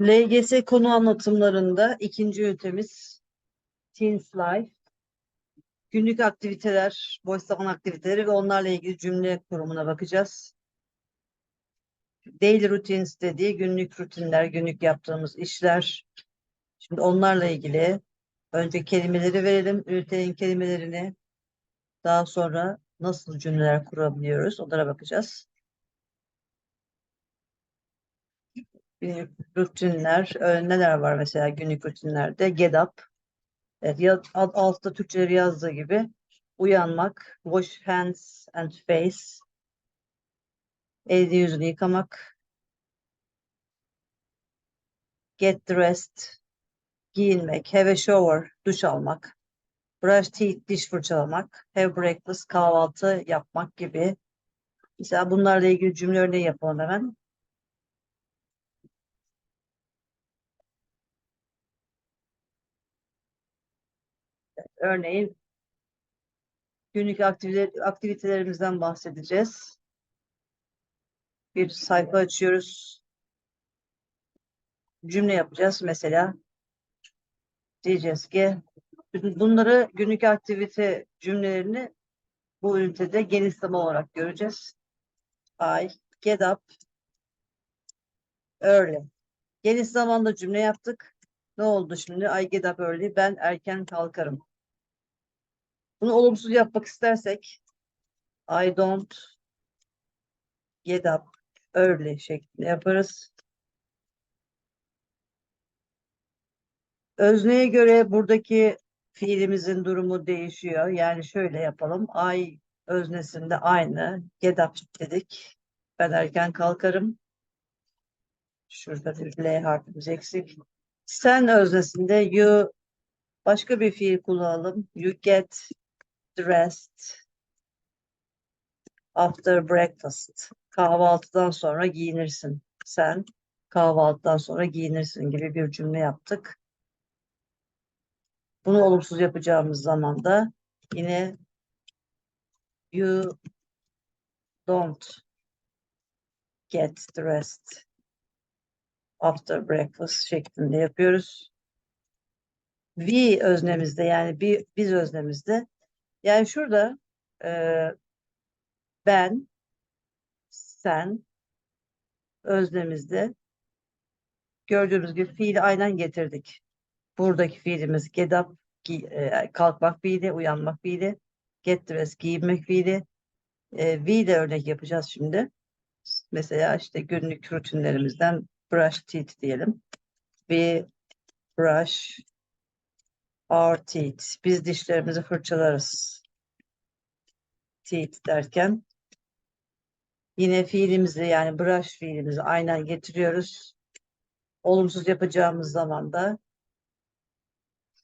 LGS konu anlatımlarında ikinci ünitemiz Teens Life. Günlük aktiviteler, boş zaman aktiviteleri ve onlarla ilgili cümle kurumuna bakacağız. Daily routines dediği günlük rutinler, günlük yaptığımız işler. Şimdi onlarla ilgili önce kelimeleri verelim, ünitenin kelimelerini. Daha sonra nasıl cümleler kurabiliyoruz onlara bakacağız. Günlük rutinler, e, neler var mesela günlük rutinlerde? Get up. Evet, altta Türkçeleri yazdığı gibi uyanmak, wash hands and face, elini yüzünü yıkamak, get dressed, giyinmek, have a shower, duş almak, brush teeth, diş fırçalamak, have breakfast, kahvaltı yapmak gibi. Mesela bunlarla ilgili cümle örneği yapalım hemen. Örneğin günlük aktivite, aktivitelerimizden bahsedeceğiz. Bir sayfa açıyoruz. Cümle yapacağız mesela. Diyeceğiz ki bunları günlük aktivite cümlelerini bu ünitede genişleme olarak göreceğiz. I get up early. Geniş zamanda cümle yaptık. Ne oldu şimdi? I get up early. Ben erken kalkarım. Bunu olumsuz yapmak istersek I don't get up early şeklinde yaparız. Özneye göre buradaki fiilimizin durumu değişiyor. Yani şöyle yapalım. I öznesinde aynı. Get up dedik. Ben erken kalkarım. Şurada bir L harfimiz eksik. Sen öznesinde you başka bir fiil kullanalım. You get dressed after breakfast. Kahvaltıdan sonra giyinirsin. Sen kahvaltıdan sonra giyinirsin gibi bir cümle yaptık. Bunu olumsuz yapacağımız zaman da yine you don't get dressed after breakfast şeklinde yapıyoruz. We öznemizde yani bi- biz öznemizde yani şurada e, ben sen özlemizde gördüğümüz gibi fiili aynen getirdik. Buradaki fiilimiz get up, gi- e, kalkmak fiili, uyanmak fiili, get dressed, giyinmek fiili. E, we ile örnek yapacağız şimdi. Mesela işte günlük rutinlerimizden brush teeth diyelim. We brush our teeth. Biz dişlerimizi fırçalarız. Teeth derken yine fiilimizi yani brush fiilimizi aynen getiriyoruz. Olumsuz yapacağımız zaman da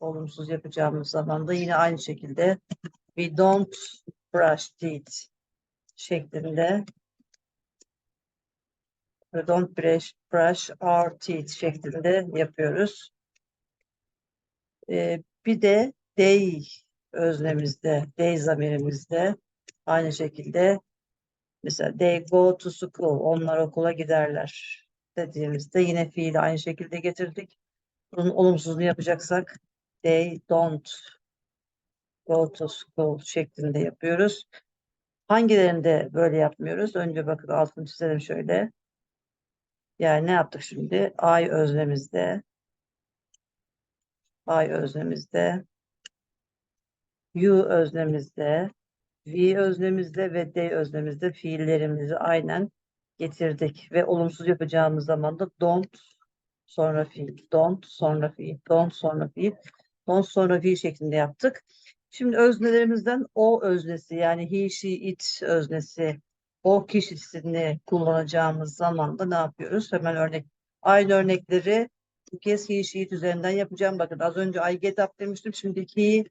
olumsuz yapacağımız zaman da yine aynı şekilde we don't brush teeth şeklinde we don't brush, brush our teeth şeklinde yapıyoruz. Ee, bir de they öznemizde, they zamirimizde aynı şekilde mesela they go to school, onlar okula giderler dediğimizde yine fiili aynı şekilde getirdik. Bunun olumsuzunu yapacaksak they don't go to school şeklinde yapıyoruz. Hangilerinde böyle yapmıyoruz? Önce bakın altını çizelim şöyle. Yani ne yaptık şimdi? I özlemizde I özlemizde you özlemizde we özlemizde ve they özlemizde fiillerimizi aynen getirdik ve olumsuz yapacağımız zaman da don't sonra fiil, don't sonra fiil, don't sonra fiil, don't sonra fiil şeklinde yaptık. Şimdi öznelerimizden o öznesi yani he, she, it öznesi o kişisini kullanacağımız zaman da ne yapıyoruz? Hemen örnek aynı örnekleri she, it üzerinden yapacağım. Bakın az önce I get up demiştim. Şimdi he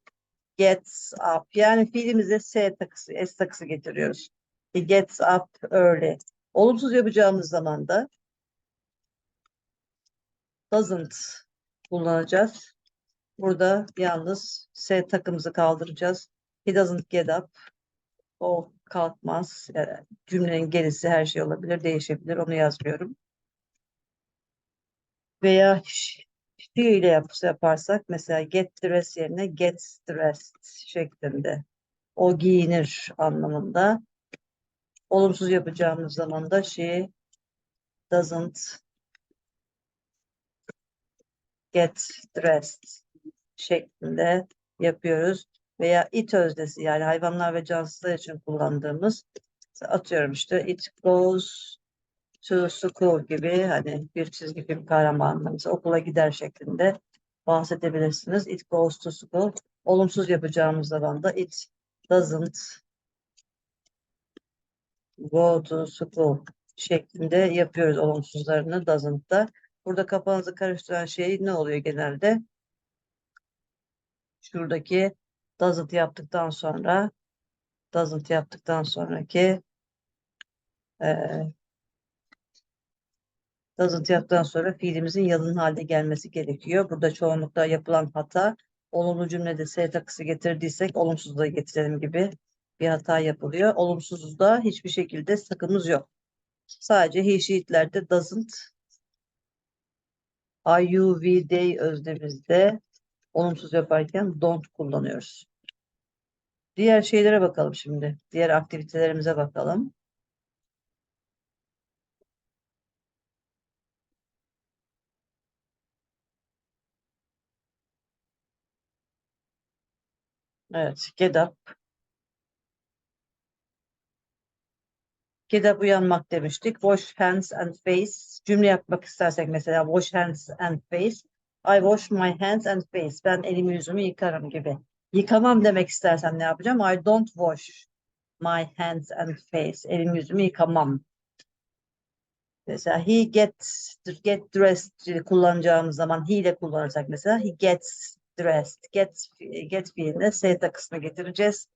gets up. Yani fiilimize S takısı, S takısı getiriyoruz. He gets up early. Olumsuz yapacağımız zaman da doesn't kullanacağız. Burada yalnız S takımızı kaldıracağız. He doesn't get up. O kalkmaz. Yani cümlenin gerisi her şey olabilir, değişebilir. Onu yazmıyorum. Veya yap- yaparsak mesela get dressed yerine gets dressed şeklinde. O giyinir anlamında. Olumsuz yapacağımız zaman da she doesn't get dressed şeklinde yapıyoruz. Veya it öznesi yani hayvanlar ve cansızlar için kullandığımız atıyorum işte it goes to school gibi hani bir çizgi film kahramanı mesela okula gider şeklinde bahsedebilirsiniz. It goes to school. Olumsuz yapacağımız zaman da it doesn't go to school şeklinde yapıyoruz olumsuzlarını doesn't da. Burada kafanızı karıştıran şey ne oluyor genelde? Şuradaki doesn't yaptıktan sonra doesn't yaptıktan sonraki eee yaptıktan sonra fiilimizin yalın halde gelmesi gerekiyor. Burada çoğunlukla yapılan hata olumlu cümlede S takısı getirdiysek olumsuzluğu getirelim gibi bir hata yapılıyor. Olumsuzda hiçbir şekilde sakımız yok. Sadece he, she'lerde doesn't I, you, we, they özlemizde olumsuz yaparken don't kullanıyoruz. Diğer şeylere bakalım şimdi. Diğer aktivitelerimize bakalım. Evet. Get up uyanmak demiştik. Wash hands and face. Cümle yapmak istersek mesela wash hands and face. I wash my hands and face. Ben elimi yüzümü yıkarım gibi. Yıkamam demek istersem ne yapacağım? I don't wash my hands and face. Elimi yüzümü yıkamam. Mesela he gets get dressed kullanacağımız zaman he ile kullanırsak mesela he gets dressed. Get get fiiline S takısını getireceğiz.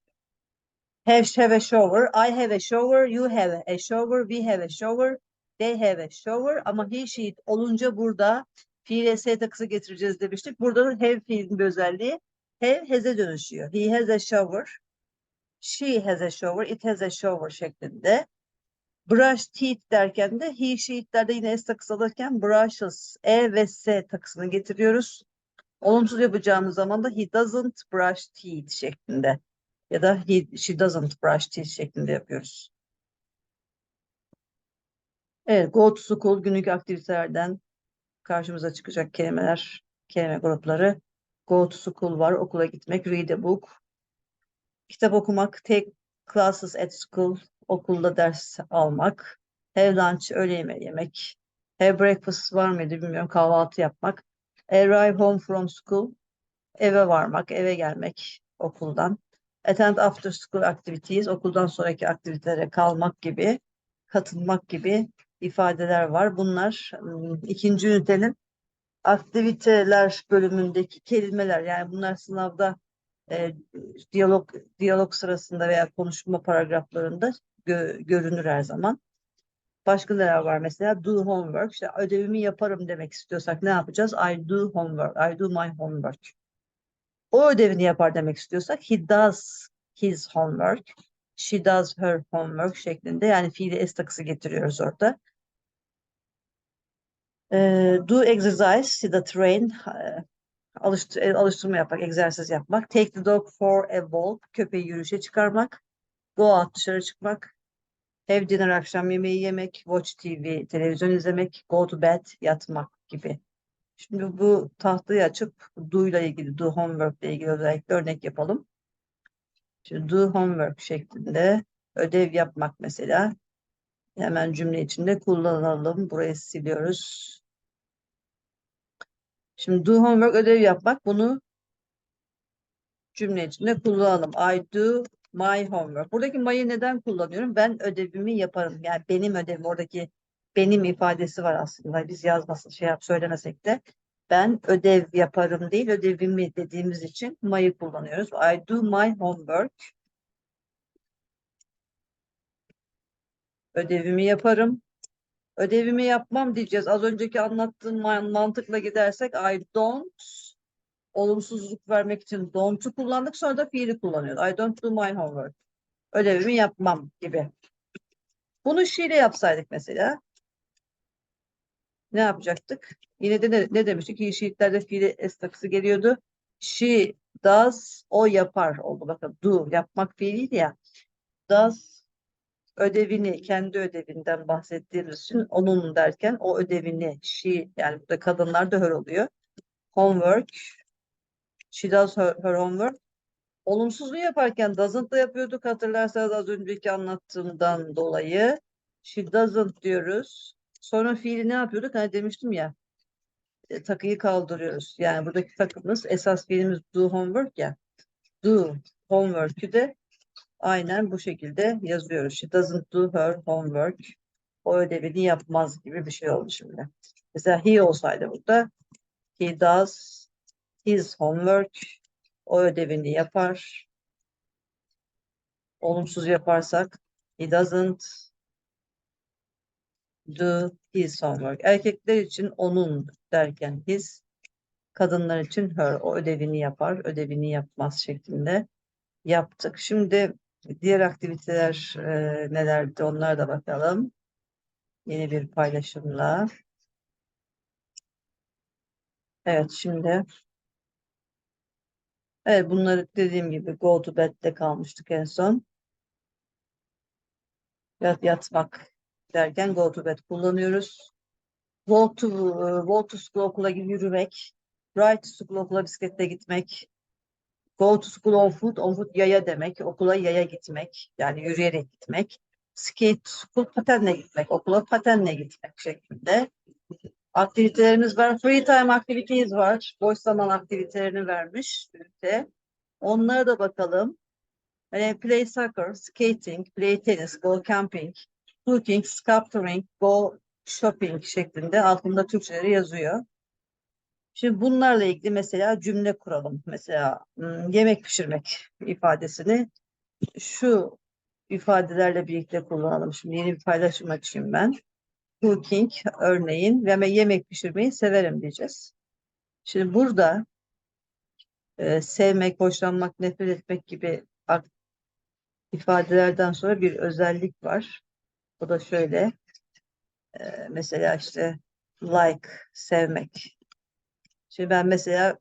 Have have a shower. I have a shower. You have a shower. We have a shower. They have a shower. Ama he she olunca burada fiile S takısı getireceğiz demiştik. Burada da have fiilin bir özelliği have has'e dönüşüyor. He has a shower. She has a shower. It has a shower şeklinde. Brush teeth derken de he, she'lerde yine S takısı alırken brushes, E ve S takısını getiriyoruz. Olumsuz yapacağımız zaman da he doesn't brush teeth şeklinde ya da he, she doesn't brush teeth şeklinde yapıyoruz. Evet, go to school günlük aktivitelerden karşımıza çıkacak kelimeler, kelime grupları. Go to school var, okula gitmek, read a book. Kitap okumak, take classes at school, okulda ders almak. Have lunch, öğle yemeği yemek. Have breakfast var mıydı bilmiyorum, kahvaltı yapmak. Arrive home from school, eve varmak, eve gelmek okuldan. Attend after school activities, okuldan sonraki aktivitelere kalmak gibi, katılmak gibi ifadeler var. Bunlar ikinci ünitenin aktiviteler bölümündeki kelimeler. Yani bunlar sınavda e, diyalog diyalog sırasında veya konuşma paragraflarında gö- görünür her zaman. Başka neler var mesela? Do homework. İşte ödevimi yaparım demek istiyorsak ne yapacağız? I do homework. I do my homework. O ödevini yapar demek istiyorsak he does his homework. She does her homework şeklinde yani fiili S takısı getiriyoruz orada. Ee, do exercise da train e, alıştı- e, alıştırma yapmak, egzersiz yapmak. Take the dog for a walk. Köpeği yürüyüşe çıkarmak. Go out dışarı çıkmak. Have dinner akşam yemeği yemek. Watch TV televizyon izlemek. Go to bed yatmak gibi. Şimdi bu tahtayı açıp do ile ilgili, do homework ile ilgili özellikle örnek yapalım. Şimdi do homework şeklinde ödev yapmak mesela. Hemen cümle içinde kullanalım. Burayı siliyoruz. Şimdi do homework ödev yapmak. Bunu cümle içinde kullanalım. I do my homework. Buradaki my'ı neden kullanıyorum? Ben ödevimi yaparım. Yani benim ödevim. Oradaki benim ifadesi var aslında. Biz yazmasın şey yap söylemesek de. Ben ödev yaparım değil, ödevimi dediğimiz için my'ı kullanıyoruz. I do my homework. Ödevimi yaparım. Ödevimi yapmam diyeceğiz. Az önceki anlattığım man- mantıkla gidersek I don't olumsuzluk vermek için don't'u kullandık. Sonra da fiili kullanıyoruz. I don't do my homework. Ödevimi yapmam gibi. Bunu ile yapsaydık mesela. ne yapacaktık? Yine de ne, ne demiştik? He, she'lerde fiili s takısı geliyordu. She does, o yapar oldu. Bakın do, yapmak fiiliydi ya. Does ödevini, kendi ödevinden bahsettiğimiz için onun derken o ödevini, she, yani burada kadınlar da her oluyor. Homework, she does her, her homework. Olumsuzluğu yaparken doesn't da yapıyorduk hatırlarsanız az önceki anlattığımdan dolayı. She doesn't diyoruz. Sonra fiili ne yapıyorduk? Hani demiştim ya e, takıyı kaldırıyoruz. Yani buradaki takımız esas fiilimiz do homework ya. Do homework'ü de aynen bu şekilde yazıyoruz. She doesn't do her homework. O ödevini yapmaz gibi bir şey oldu şimdi. Mesela he olsaydı burada he does his homework. O ödevini yapar. Olumsuz yaparsak he doesn't do his homework. Erkekler için onun derken his, kadınlar için her. O ödevini yapar, ödevini yapmaz şeklinde yaptık. Şimdi diğer aktiviteler e, nelerdi onlara da bakalım. Yeni bir paylaşımla. Evet şimdi evet bunları dediğim gibi go to bed'de kalmıştık en son. Yat, yatmak derken go to bed kullanıyoruz. Walk to, walk to school okula yürümek. Ride to school okula bisikletle gitmek. Go to school on foot, on foot yaya demek. Okula yaya gitmek. Yani yürüyerek gitmek. Skate to school patenle gitmek. Okula patenle gitmek şeklinde. Aktivitelerimiz var. Free time activities var. Boş zaman aktivitelerini vermiş ünite. Onlara da bakalım. Yani play soccer, skating, play tennis, go camping, cooking, sculpturing, go shopping şeklinde altında Türkçeleri yazıyor. Şimdi bunlarla ilgili mesela cümle kuralım. Mesela yemek pişirmek ifadesini şu ifadelerle birlikte kullanalım. Şimdi yeni bir paylaşım açayım ben. Cooking örneğin ve yemek pişirmeyi severim diyeceğiz. Şimdi burada e, sevmek, hoşlanmak, nefret etmek gibi ifadelerden sonra bir özellik var. O da şöyle. e, mesela işte like, sevmek. Şimdi ben mesela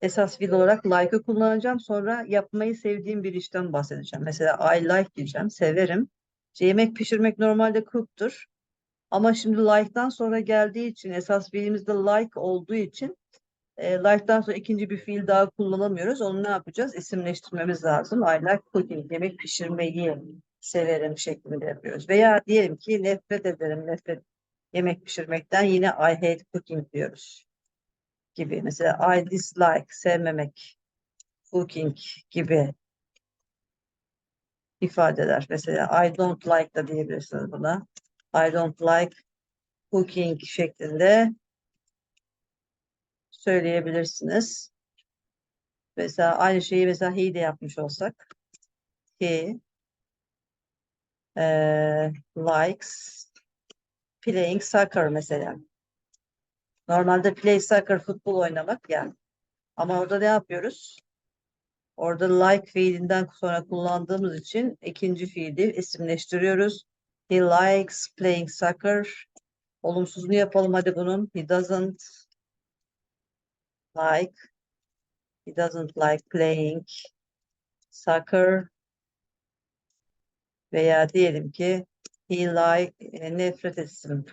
esas fiil olarak like'ı kullanacağım. Sonra yapmayı sevdiğim bir işten bahsedeceğim. Mesela I like diyeceğim, severim. İşte yemek pişirmek normalde cook'tur. Ama şimdi like'dan sonra geldiği için esas fiilimiz de like olduğu için e, like'dan sonra ikinci bir fiil daha kullanamıyoruz. Onu ne yapacağız? İsimleştirmemiz lazım. I like cooking, yemek pişirmeyi severim şeklinde yapıyoruz. Veya diyelim ki nefret ederim, nefret yemek pişirmekten yine I hate cooking diyoruz gibi. Mesela I dislike, sevmemek, cooking gibi ifadeler. Mesela I don't like da diyebilirsiniz buna. I don't like cooking şeklinde söyleyebilirsiniz. Mesela aynı şeyi mesela he de yapmış olsak. He eee, likes playing soccer mesela. Normalde play soccer futbol oynamak yani. Ama orada ne yapıyoruz? Orada like fiilinden sonra kullandığımız için ikinci fiili isimleştiriyoruz. He likes playing soccer. Olumsuzunu yapalım hadi bunun. He doesn't like. He doesn't like playing soccer. Veya diyelim ki he like e, nefret etsin.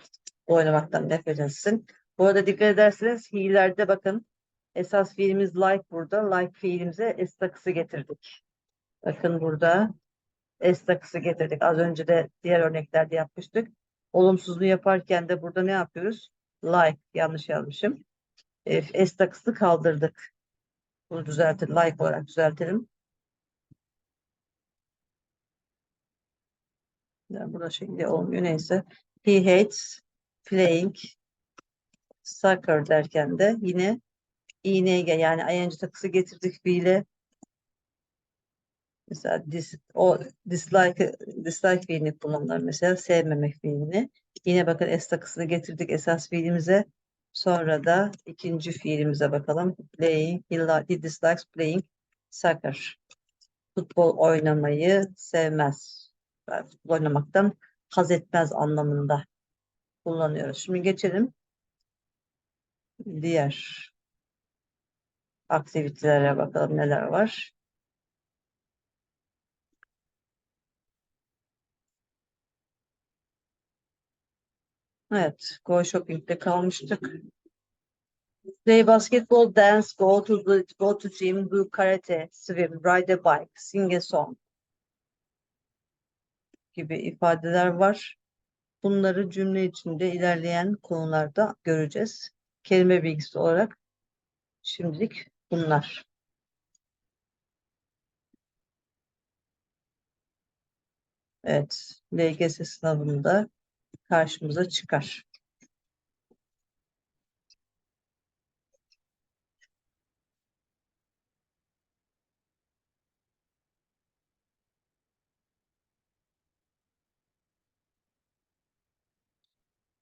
Oynamaktan nefret etsin. Bu arada dikkat ederseniz he'lerde bakın esas fiilimiz like burada. Like fiilimize s takısı getirdik. Bakın burada S takısı getirdik. Az önce de diğer örneklerde yapmıştık. Olumsuzluğu yaparken de burada ne yapıyoruz? Like yanlış yazmışım. E, S takısı kaldırdık. Bunu düzeltelim. Like olarak düzeltelim. Yani burada şekilde olmuyor. Neyse. He hates playing soccer derken de yine ing yani ing takısı getirdik fiile. Mesela dis, o dislike, dislike fiilini kullanırlar mesela sevmemek fiilini. Yine bakın s takısını getirdik esas fiilimize. Sonra da ikinci fiilimize bakalım. Playing, he, li- he dislikes playing soccer. Futbol oynamayı sevmez. Futbol oynamaktan haz etmez anlamında kullanıyoruz. Şimdi geçelim diğer aktivitelere bakalım neler var. Evet, Go Shopping'de kalmıştık. Play basketball, dance, go to the go to gym, do karate, swim, ride a bike, sing a song gibi ifadeler var. Bunları cümle içinde ilerleyen konularda göreceğiz. Kelime bilgisi olarak şimdilik bunlar. Evet, LGS sınavında karşımıza çıkar.